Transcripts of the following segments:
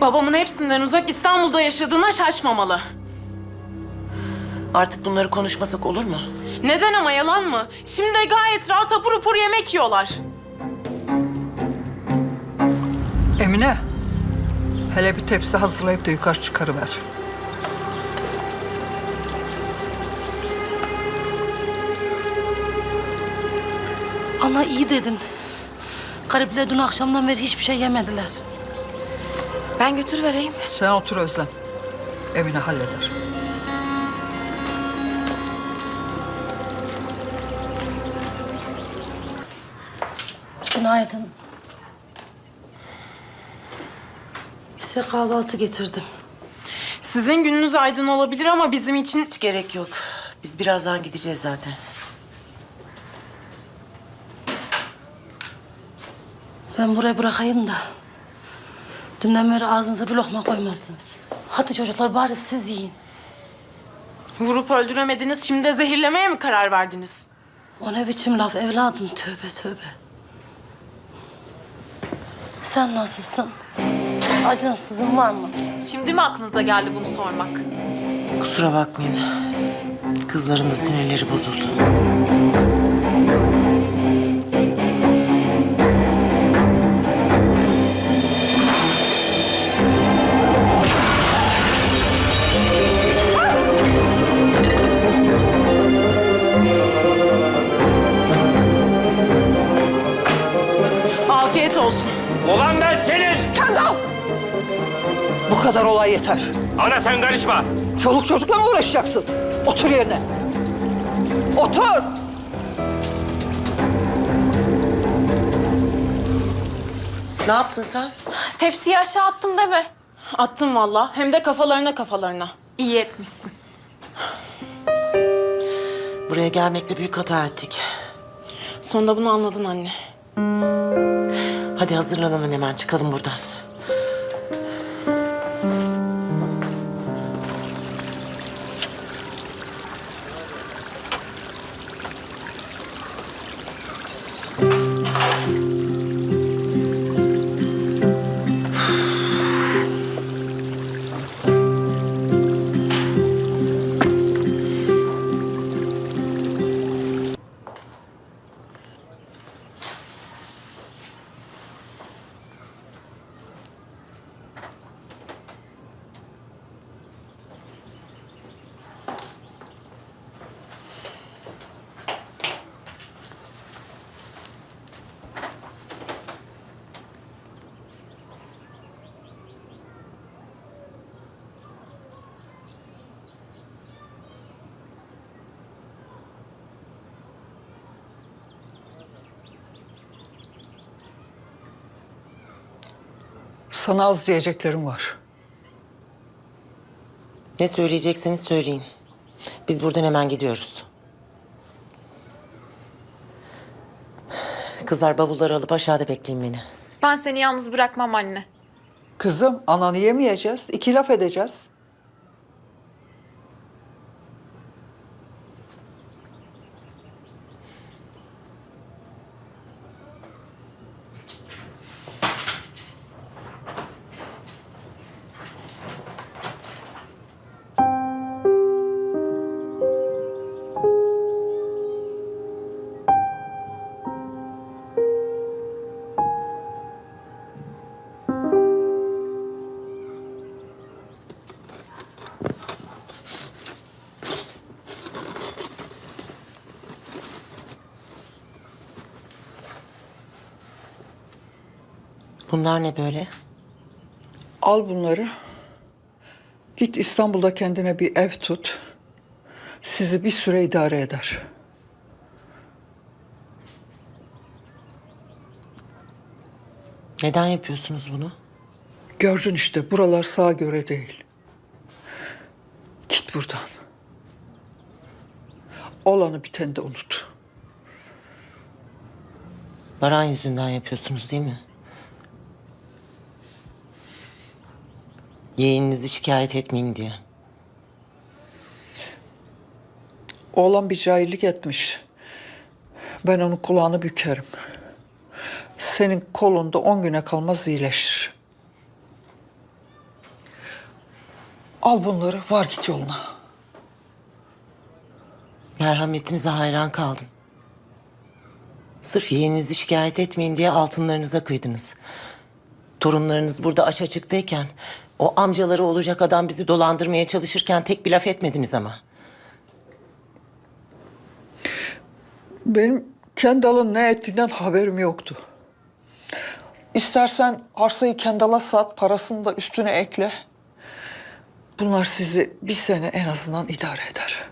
Babamın hepsinden uzak İstanbul'da yaşadığına şaşmamalı. Artık bunları konuşmasak olur mu? Neden ama yalan mı? Şimdi de gayet rahat apur upur yemek yiyorlar. Emine, hele bir tepsi hazırlayıp da yukarı çıkarıver. Ana iyi dedin. Garipler dün akşamdan beri hiçbir şey yemediler. Ben götür vereyim. Sen otur Özlem. Emine halleder. Günaydın. Size kahvaltı getirdim. Sizin gününüz aydın olabilir ama bizim için... Hiç gerek yok. Biz birazdan gideceğiz zaten. Ben buraya bırakayım da. Dünden beri ağzınıza bir lokma koymadınız. Hadi çocuklar bari siz yiyin. Vurup öldüremediniz, şimdi de zehirlemeye mi karar verdiniz? O ne biçim laf evladım tövbe tövbe. Sen nasılsın? Acın sızın var mı? Şimdi mi aklınıza geldi bunu sormak? Kusura bakmayın. Kızların da sinirleri bozuldu. Olay yeter. Ana sen karışma. Çoluk çocukla mı uğraşacaksın? Otur yerine. Otur! Ne yaptın sen? Tepsiyi aşağı attım deme. Attım valla. Hem de kafalarına kafalarına. İyi etmişsin. Buraya gelmekle büyük hata ettik. Sonunda bunu anladın anne. Hadi hazırlanalım hemen çıkalım buradan. Sana az diyeceklerim var. Ne söyleyecekseniz söyleyin. Biz buradan hemen gidiyoruz. Kızlar bavulları alıp aşağıda bekleyin beni. Ben seni yalnız bırakmam anne. Kızım, ananı yemeyeceğiz. İki laf edeceğiz. Bunlar ne böyle? Al bunları. Git İstanbul'da kendine bir ev tut. Sizi bir süre idare eder. Neden yapıyorsunuz bunu? Gördün işte buralar sağa göre değil. Git buradan. Olanı biteni de unut. Baran yüzünden yapıyorsunuz değil mi? Yeğeninizi şikayet etmeyeyim diye. Oğlan bir cahillik etmiş. Ben onun kulağını bükerim. Senin kolunda on güne kalmaz iyileşir. Al bunları var git yoluna. Merhametinize hayran kaldım. Sırf yeğeninizi şikayet etmeyeyim diye altınlarınıza kıydınız. Torunlarınız burada aç açıktayken... ...o amcaları olacak adam bizi dolandırmaya çalışırken tek bir laf etmediniz ama. Benim Kendall'ın ne ettiğinden haberim yoktu. İstersen arsayı Kendall'a sat, parasını da üstüne ekle. Bunlar sizi bir sene en azından idare eder.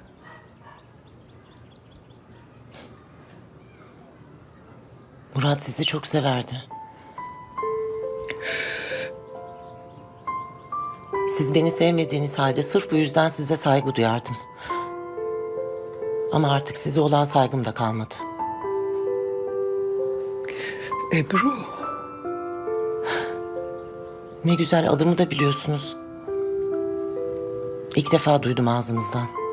Murat sizi çok severdi. Siz beni sevmediğiniz halde sırf bu yüzden size saygı duyardım. Ama artık size olan saygım da kalmadı. Ebru, Ne güzel adımı da biliyorsunuz. İlk defa duydum ağzınızdan.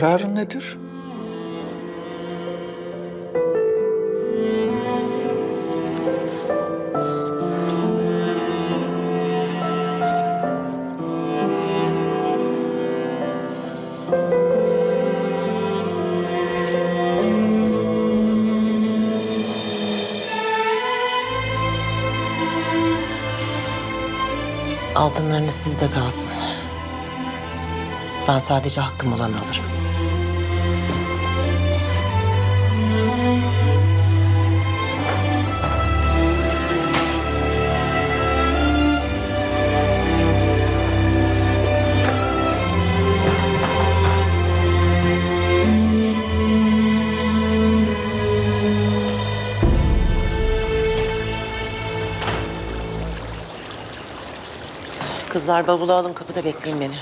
Kararın nedir? Altınlarınız sizde kalsın. Ben sadece hakkım olanı alırım. Kızlar bavulu alın kapıda bekleyin beni.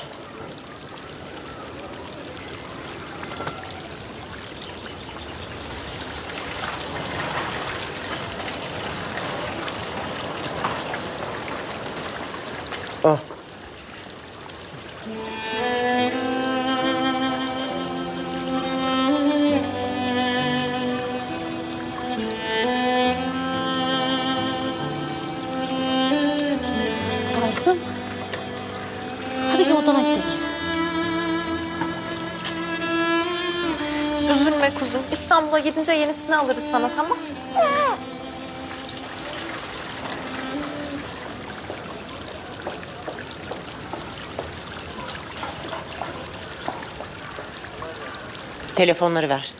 Oh. Kuzum. İstanbul'a gidince yenisini alırız sana tamam? Telefonları ver.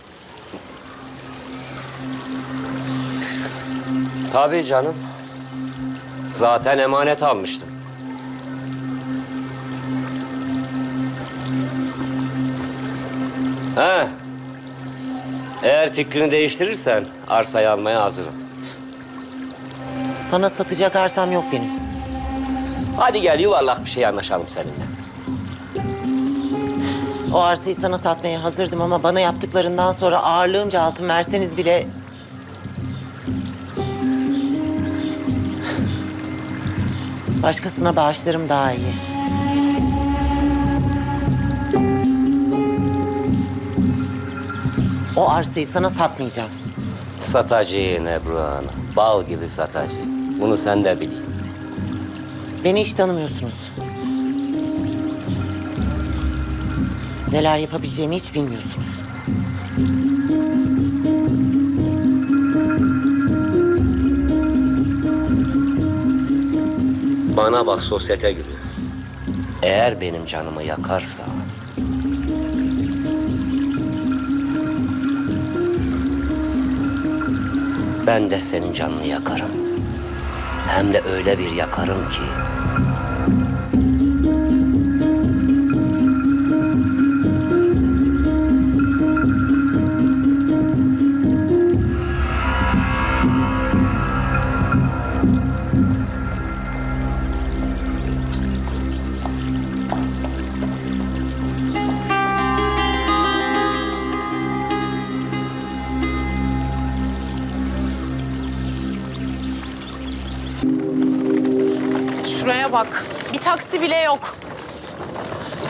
Tabii canım. Zaten emanet almıştım. Ha. Eğer fikrini değiştirirsen arsayı almaya hazırım. Sana satacak arsam yok benim. Hadi gel yuvarlak bir şey anlaşalım seninle. O arsayı sana satmaya hazırdım ama bana yaptıklarından sonra ağırlığımca altın verseniz bile... Başkasına bağışlarım daha iyi. O arsayı sana satmayacağım. Satacağın Ebru Hanım. Bal gibi satacağın. Bunu sen de bileyim. Beni hiç tanımıyorsunuz. Neler yapabileceğimi hiç bilmiyorsunuz. Bana bak sosyete gibi. Eğer benim canımı yakarsa... Ben de senin canını yakarım. Hem de öyle bir yakarım ki... Şuraya bak. Bir taksi bile yok.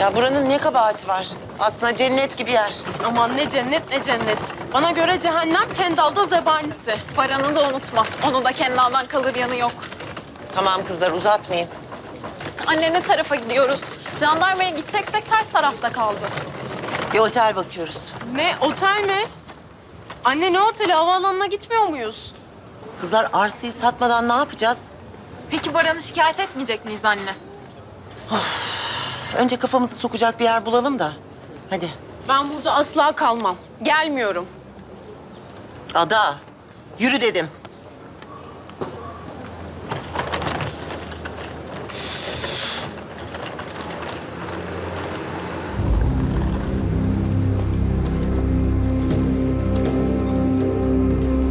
Ya buranın ne kabahati var? Aslında cennet gibi yer. Aman ne cennet ne cennet. Bana göre cehennem Kendal'da zebanisi. Baran'ı da unutma. Onu da Kendal'dan kalır yanı yok. Tamam kızlar uzatmayın. Anne ne tarafa gidiyoruz? Jandarmaya gideceksek ters tarafta kaldı. Bir otel bakıyoruz. Ne otel mi? Anne ne oteli havaalanına gitmiyor muyuz? Kızlar arsayı satmadan ne yapacağız? Peki Baran'ı şikayet etmeyecek miyiz anne? Önce kafamızı sokacak bir yer bulalım da. Hadi. Ben burada asla kalmam. Gelmiyorum. Ada, yürü dedim.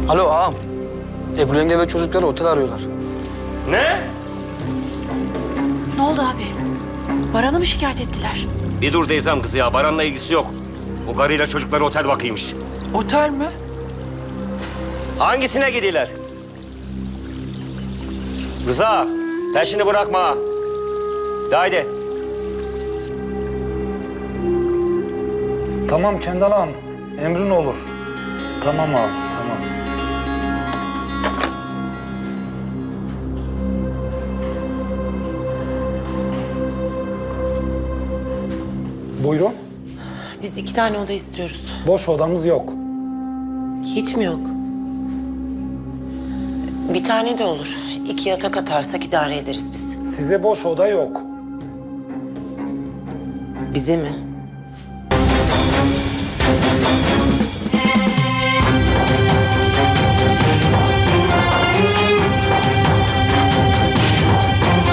Alo ağam. Ebru yenge ve çocukları otel arıyorlar. Ne? Ne oldu abi? Baran'ı mı şikayet ettiler? Bir dur teyzem kızı ya. Baran'la ilgisi yok. O karıyla çocukları otel bakıymış. Otel mi? Hangisine gidiyorlar? Rıza, peşini bırakma. De haydi. Tamam Kendal ağam. Emrin olur. Tamam ağam, Buyurun. Biz iki tane oda istiyoruz. Boş odamız yok. Hiç mi yok? Bir tane de olur. İki yatak atarsak idare ederiz biz. Size boş oda yok. Bize mi?